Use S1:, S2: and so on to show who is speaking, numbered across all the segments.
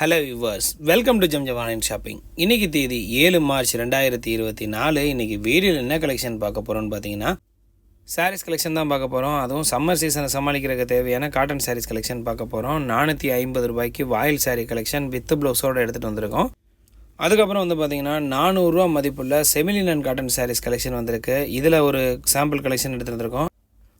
S1: Hello viewers welcome to Jam online shopping இன்னைக்கு தேதி ஏழு மார்ச் ரெண்டாயிரத்தி இருபத்தி நாலு. இன்னைக்கு வீடியோவில் என்ன கலெக்ஷன் பார்க்க போகிறோன்னு பார்த்தீங்கன்னா சாரீஸ் கலெக்ஷன் தான் பார்க்க போகிறோம் அதுவும் சம்மர் சீசனை சமாளிக்கிறதுக்கு தேவையான காட்டன் சாரீஸ் கலெக்ஷன் பார்க்க போகிறோம் நானூற்றி ஐம்பது ரூபாய்க்கு வாயில் சாரீ கலெக்ஷன் வித் ப்ளவுஸோடு எடுத்துகிட்டு வந்திருக்கோம். அதுக்கப்புறம் வந்து பார்த்தீங்கன்னா நானூறுரூவா மதிப்புள்ள செமிலினன் காட்டன் சாரீஸ் கலெக்ஷன் வந்திருக்கு. இதில் ஒரு சாம்பிள் கலெக்ஷன் எடுத்து வந்திருக்கோம்.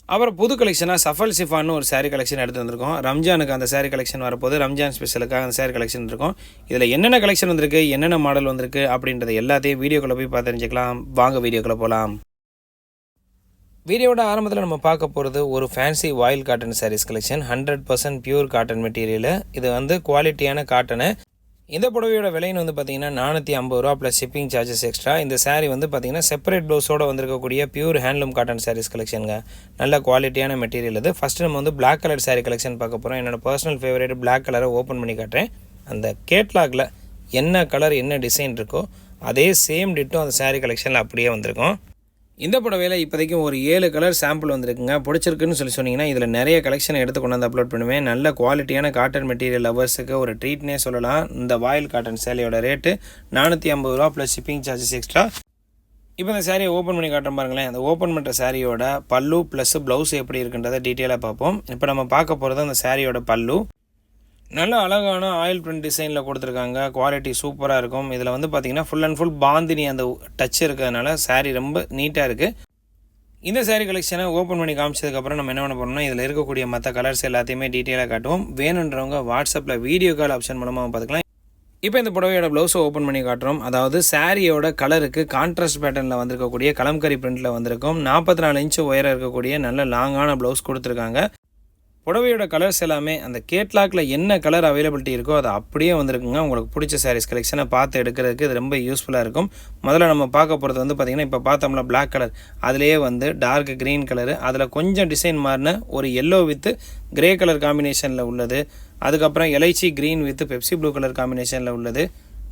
S1: அப்புறம் புது கலெக்ஷனாக சஃபல் சிஃபான்னு ஒரு சாரீ கலெக்ஷன் எடுத்து வந்திருக்கோம். ரம்ஜானுக்கு அந்த சாரீ கலெக்ஷன் வரப்போது ரம்ஜான் ஸ்பெஷலுக்காக அந்த சாரீ கலெக்ஷன் இருக்கும் இதில் என்னென்ன கலெக்ஷன் வந்திருக்கு என்னென்ன மாடல் வந்திருக்கு அப்படின்றத எல்லாத்தையும் வீடியோக்குள்ளே போய் பார்த்து தெரிஞ்சுக்கலாம். வாங்க வீடியோக்குள்ளே போகலாம் வீடியோட ஆரம்பத்தில் நம்ம பார்க்க போகிறது ஒரு fancy voile cotton sarees collection hundred percent pure cotton material இது வந்து குவாலிட்டியான காட்டனு இந்த புடவையோட விலைன்னு வந்து பார்த்தீங்கன்னா நானூற்றி ஐம்பது ரூபா ப்ளஸ் ஷிப்பிங் சார்ஜஸ் எக்ஸ்ட்ரா இந்த சாரீ வந்து பார்த்தீங்கன்னா செப்பரேட் ப்ளவுஸோட வந்திருக்கக்கூடிய பியூர் ஹேண்ட்லூம் காட்டன் சாரீஸ் கலெக்ஷனுங்க நல்ல குவாலிட்டியான மெட்டீரியல் இது. ஃபஸ்ட்டு நம்ம வந்து பிளாக் கலர் சாரீ கலெக்ஷன் பார்க்க போகிறோம் என்னோட பர்சனல் ஃபேவரேட் பிளாக் கலரை ஓப்பன் பண்ணி காட்டுறேன். அந்த கேட்லாகில் என்ன கலர் என்ன டிசைன் இருக்கோ அதே சேம் டிட்டும் அந்த சாரீ கலெக்ஷனில் அப்படியே வந்திருக்கும். இந்த புடவையில் இப்போதைக்கும் ஒரு ஏழு கலர் சாம்பிள் வந்திருக்குங்க. பிடிச்சிருக்குன்னு சொல்லி சொன்னீங்கன்னா இதில் நிறைய கலெக்ஷன் எடுத்து கொண்டு வந்து அப்லோட் பண்ணுவேன். நல்ல குவாலிட்டியான காட்டன் மெட்டீரியல் லவர்ஸுக்கு ஒரு ட்ரீட்னே சொல்லலாம். இந்த வாயில் காட்டன் சேலையோட ரேட்டு நானூற்றி ஐம்பது ரூபா ப்ளஸ் ஷிப்பிங் சார்ஜஸ் எக்ஸ்ட்ரா இப்போ இந்த சாரியை ஓப்பன் பண்ணி காட்டுறேன் பாருங்களேன். அந்த ஓப்பன் பண்ணுற சாரியோட பல்லு ப்ளஸ் ப்ளவுஸ் எப்படி இருக்குன்றதை டீட்டெயிலாக பார்ப்போம். இப்போ நம்ம பார்க்க போகிறது அந்த சாரியோட பல்லு. நல்ல அழகான ஆயில் பிரிண்ட் டிசைனில் கொடுத்துருக்காங்க. குவாலிட்டி சூப்பராக இருக்கும். இதில் வந்து பார்த்தீங்கன்னா ஃபுல் அண்ட் ஃபுல் பாந்தினி அந்த டச் இருக்கிறதுனால சேரீ ரொம்ப நீட்டாக இருக்குது இந்த saree கலெக்ஷனை ஓப்பன் பண்ணி காமிச்சதுக்கப்புறம் நம்ம என்ன பண்ண போகிறோம்னா இதில் இருக்கக்கூடிய மற்ற கலர்ஸ் எல்லாத்தையுமே டீட்டெயிலாக காட்டுவோம். வேணுன்றவங்க வாட்ஸ்அப்பில் வீடியோ கால் ஆப்ஷன் மூலமாக பார்த்துக்கலாம். இப்போ இந்த புடவையோட ப்ளவுஸை ஓப்பன் பண்ணி காட்டுறோம். அதாவது சாரியோட கலருக்கு கான்ட்ராஸ்ட் பேட்டர்னில் வந்திருக்கக்கூடிய கலம்கரி பிரிண்டில் வந்திருக்கும். நாற்பத்தி நாலு இன்ச்சு உயரம் இருக்கக்கூடிய நல்ல லாங்கான ப்ளவுஸ் கொடுத்துருக்காங்க. புடவையோட கலர்ஸ் எல்லாமே அந்த கேட்லாக்ல என்ன கலர் அவைலபிலிட்டி இருக்கோ அது அப்படியே வந்திருக்குங்க. உங்களுக்கு பிடிச்ச சாரீஸ் கலெக்ஷனை பார்த்து எடுக்கிறதுக்கு இது ரொம்ப யூஸ்ஃபுல்லாக இருக்கும். முதல்ல நம்ம பார்க்க போகிறது வந்து பார்த்திங்கன்னா இப்போ பார்த்தோம்ல பிளாக் கலர் அதுலேயே வந்து டார்க் க்ரீன் கலரு அதில் கொஞ்சம் டிசைன் மாறின ஒரு எல்லோ வித்து கிரே கலர் காம்பினேஷனில் உள்ளது. அதுக்கப்புறம் elaichi green with Pepsi blue colour காம்பினேஷனில் உள்ளது.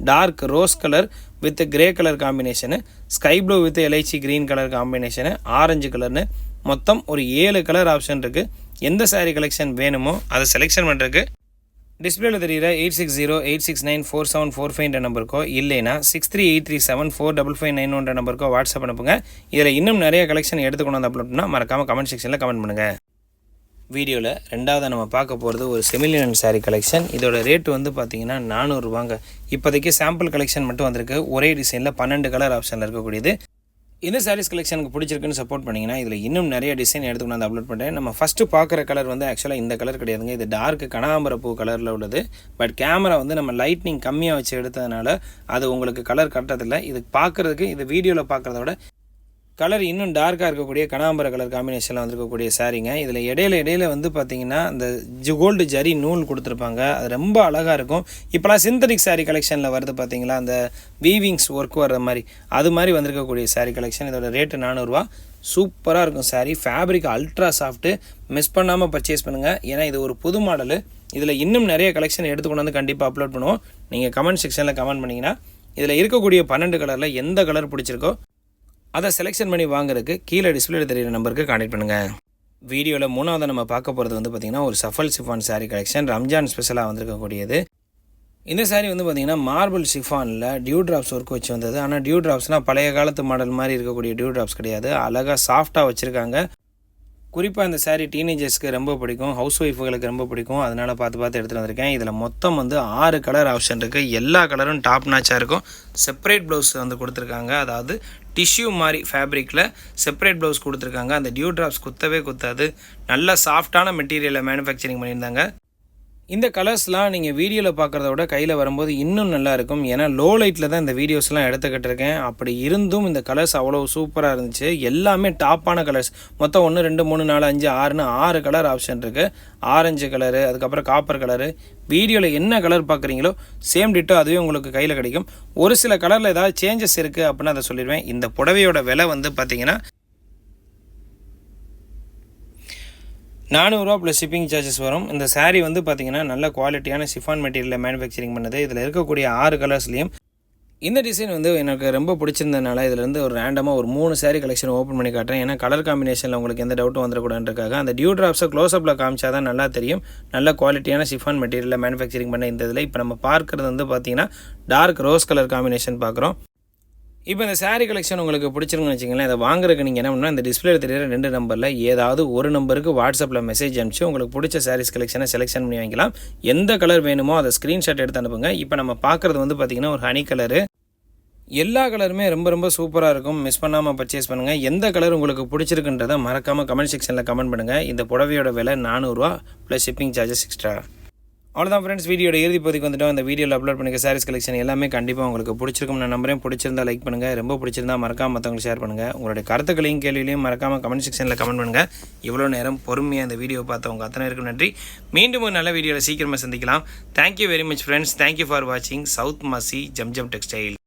S1: Dark rose colour with grey colour combination sky blue with elaichi green colour combination orange கலர்னு மொத்தம் ஒரு ஏழு கலர் ஆப்ஷன் இருக்குது எந்த சாரீ கலெக்ஷன் வேணுமோ அதை செலெக்ஷன் பண்ணுறதுக்கு டிஸ்பிளேல தெரிகிற eight six zero eight six nine four seven four ஃபைவ்ன்ற நம்பருக்கோ இல்லைனா six three eight three seven four double five nine ஒன்ற நம்பருக்கோ வாட்ஸ்அப் அனுப்புங்க. இதில் இன்னும் நிறைய கலெக்ஷன் எடுத்து கொண்டு வந்து அப்லோட் மறக்காமல் கமெண்ட் செக்ஷனில் கமெண்ட் பண்ணுங்கள் வீடியோவில் ரெண்டாவது நம்ம பார்க்க போகிறது ஒரு செமிலியன் சாரீ கலெக்ஷன் இதோட ரேட் வந்து பார்த்தீங்கன்னா நானூறுரூவாங்க இப்போதைக்கு சாம்பிள் கலெக்ஷன் மட்டும் வந்திருக்கு. ஒரே டிசைனில் பன்னெண்டு கலர் ஆப்ஷனில் இருக்கக்கூடியது. இந்த சாரீஸ் கலெக்ஷனுக்கு பிடிச்சிருக்குன்னு சப்போர்ட் பண்ணிங்கன்னா இதில் இன்னும் நிறைய டிசைன் எடுத்து வந்து அப்லோட் பண்ணுறேன் நம்ம ஃபஸ்ட்டு பார்க்குற கலர் வந்து ஆக்சுவலாக இந்த கலர் கிடையாதுங்க. இது டார்க் கனகாம்பர பூ கலரில் உள்ளது. பட் கேமரா வந்து நம்ம லைட்னிங் கம்மியாக வச்சு எடுத்ததுனால அது உங்களுக்கு கலர் கட்டுறதில்ல. இது பார்க்குறதுக்கு இது வீடியோவில் பார்க்குறத விட கலர் இன்னும் டார்க்காக இருக்கக்கூடிய கனாம்பர கலர் காம்பினேஷனில் வந்திருக்கக்கூடிய சாரீங்க இதில் இடையில இடையில வந்து பார்த்தீங்கன்னா அந்த ஜி கோல்டு ஜரி நூல் கொடுத்துருப்பாங்க. அது ரொம்ப அழகாக இருக்கும். இப்போலாம் சிந்தட்டிக் சாரீ கலெக்ஷனில் வருது பார்த்தீங்களா அந்த வீவிங்ஸ் ஒர்க் வர்ற மாதிரி. அது மாதிரி வந்திருக்கக்கூடிய சாரீ கலெக்ஷன் இதோட ரேட்டு நானூறுரூவா சூப்பராக இருக்கும் saree fabric ultra soft miss பண்ணாமல் பர்ச்சேஸ் பண்ணுங்கள் ஏன்னா இது ஒரு புது மாடலு இதில் இன்னும் நிறைய கலெக்ஷன் எடுத்து கொண்டு வந்து கண்டிப்பாக அப்லோட் பண்ணுவோம். நீங்கள் கமெண்ட் செக்ஷனில் கமெண்ட் பண்ணிங்கன்னா இதில் இருக்கக்கூடிய பன்னெண்டு கலரில் எந்த கலர் பிடிச்சிருக்கோ அதை செலெக்ஷன் பண்ணி வாங்குறதுக்கு கீழே டிஸ்பிளேல தெரியுற நம்பருக்கு கான்டெக்ட் பண்ணுங்கள் வீடியோவில் மூணாவது நம்ம பார்க்க போகிறது வந்து பார்த்திங்கன்னா ஒரு சஃபல் சிஃபான் சாரீ கலெக்ஷன் ரம்ஜான் ஸ்பெஷலாக வந்திருக்கக்கூடியது. இந்த saree வந்து பார்த்திங்கன்னா மார்பிள் சிஃபானில் டியூ ட்ராப்ஸ் ஒர்க் வச்சு வந்தது. ஆனால் டியூ ட்ராப்ஸ்னால் பழைய காலத்து மாடல் மாதிரி இருக்கக்கூடிய டியூ ட்ராப்ஸ் கிடையாது அழகாக சாஃப்டாக வச்சுருக்காங்க. குறிப்பாக இந்த சாரீ டீனேஜர்ஸ்க்கு ரொம்ப பிடிக்கும். ஹவுஸ் ஒய்ஃபுகளுக்கு ரொம்ப பிடிக்கும். அதனால் பார்த்து பார்த்து எடுத்துகிட்டு வந்திருக்கேன். இதில் மொத்தம் வந்து ஆறு கலர் ஆப்ஷன் இருக்குது எல்லா கலரும் டாப் நாச்சாக இருக்கும். செப்பரேட் ப்ளவுஸ் வந்து கொடுத்துருக்காங்க. அதாவது டிஷ்யூ மாதிரி ஃபேப்ரிக்கில் செப்பரேட் ப்ளவுஸ் கொடுத்துருக்காங்க. அந்த டியூ ட்ராப்ஸ் குத்தவே குத்தாது. நல்ல சாஃப்டான மெட்டீரியலை மேனுஃபேக்சரிங் பண்ணியிருந்தாங்க. இந்த கலர்ஸ்லாம் நீங்கள் வீடியோவில் பார்க்குறத விட கையில் வரும்போது இன்னும் நல்லா இருக்கும் ஏன்னா லோ லைட்டில் தான் இந்த வீடியோஸ்லாம் எடுத்துக்கிட்டு இருக்கேன் அப்படி இருந்தும் இந்த கலர்ஸ் அவ்வளோ சூப்பராக இருந்துச்சு. எல்லாமே டாப்பான கலர்ஸ் மொத்தம் ஒன்று ரெண்டு மூணு நாலு அஞ்சு ஆறுன்னு ஆறு கலர் ஆப்ஷன் இருக்குது ஆரஞ்சு கலரு அதுக்கப்புறம் காப்பர் கலரு வீடியோவில் என்ன கலர் பார்க்குறீங்களோ சேம் டிட்டோ அதுவே உங்களுக்கு கையில் கிடைக்கும். ஒரு சில கலரில் ஏதாவது சேஞ்சஸ் இருக்குது அப்படின்னு அதை சொல்லிடுவேன். இந்த புடவையோட விலை வந்து பார்த்தீங்கன்னா நானூறுரூவா ப்ளஸ் ஷிப்பிங் சார்ஜஸ் வரும். இந்த சாரீ வந்து பார்த்தீங்கன்னா நல்ல குவாலிட்டியான ஷிஃபான் மெட்டீரியலில் மேனுஃபேக்சரிங் பண்ணுது. இதில் இருக்கக்கூடிய ஆறு கலர்ஸ்லேயும் இந்த டிசைன் வந்து எனக்கு ரொம்ப பிடிச்சிருந்ததுனால இதுலேருந்து ஒரு ரேண்டமாக ஒரு மூணு சாரீ கலெக்ஷன் ஓப்பன் பண்ணி காட்டுறேன். ஏன்னா கலர் காம்பினேஷனில் உங்களுக்கு எந்த டவுட்டும் வந்துடக்கூடாதுன்றக்காக அந்த டியூ ட்ராப்ஸை க்ளோஸ்அப்பில் காமிச்சா தான் நல்லா தெரியும். நல்ல குவாலிட்டியான சிஃபான் மெட்டீரியலில் மேனுஃபேக்சரிங் பண்ண இந்த இதில். இப்போ நம்ம பார்க்குறது வந்து பார்த்தீங்கன்னா டார்க் ரோஸ் கலர் காம்பினேஷன் பார்க்குறோம் இப்போ இந்த சாரீ கலெக்ஷன் உங்களுக்கு பிடிச்சிருக்குன்னு வச்சுக்கோங்களேன் இதை வாங்குறதுக்கு நீங்கள் என்ன பண்ணால் இந்த டிஸ்பிளே தெரியுற ரெண்டு நம்பரில் ஏதாவது ஒரு நம்பருக்கு வாட்ஸ்அப்பில் மெசேஜ் அனுப்பிச்சு உங்களுக்கு பிடிச்ச சாரீஸ் கலெக்ஷனை செலெக்ஷன் பண்ணி வாங்கிக்கலாம். எந்த கலர் வேணுமோ அதை ஸ்க்ரீன்ஷாட் எடுத்து அனுப்புங்க. இப்போ நம்ம பார்க்குறது வந்து பார்த்திங்கன்னா ஒரு ஹனி கலரு எல்லா கலருமே ரொம்ப ரொம்ப சூப்பராக இருக்கும். மிஸ் பண்ணாமல் பர்ச்சேஸ் பண்ணுங்கள் எந்த கலர் உங்களுக்கு பிடிச்சிருக்குன்றதை மறக்காமல் கமெண்ட் செக்ஷனில் கமெண்ட் பண்ணுங்கள் இந்த புடவையோட விலை நானூறுரூவா ப்ளஸ் ஷிப்பிங் சார்ஜஸ் எக்ஸ்ட்ரா அவ்வளோதான் ஃப்ரெண்ட்ஸ் வீடியோட இறுதி பகுதிக்கு வந்துட்டோம். இந்த வீடியோவில் அப்லோட் பண்ணிக்க சாரீஸ் கலெக்ஷன் எல்லாமே கண்டிப்பாக உங்களுக்கு பிடிச்சிருக்கும். நான் நம்பரையும் பிடிச்சிருந்தா லைக் பண்ணுங்கள் ரொம்ப பிடிச்சிருந்தா மறக்காம மற்றவங்களுக்கு ஷேர் பண்ணுங்கள் உங்களுடைய கருத்துக்களையும் கேள்விகளையும் மறக்காமல் கமெண்ட் செக்ஷனில் கமெண்ட் பண்ணுங்கள் இவ்வளோ நேரம் பொறுமையாக இந்த வீடியோ பார்த்தவங்க அத்தனை இருக்கும் நன்றி. மீண்டும் ஒரு நல்ல வீடியோவில் சீக்கிரமாக சந்திக்கலாம். Thank you very much friends thank you for வாட்சிங் South Masi Jam Jam textile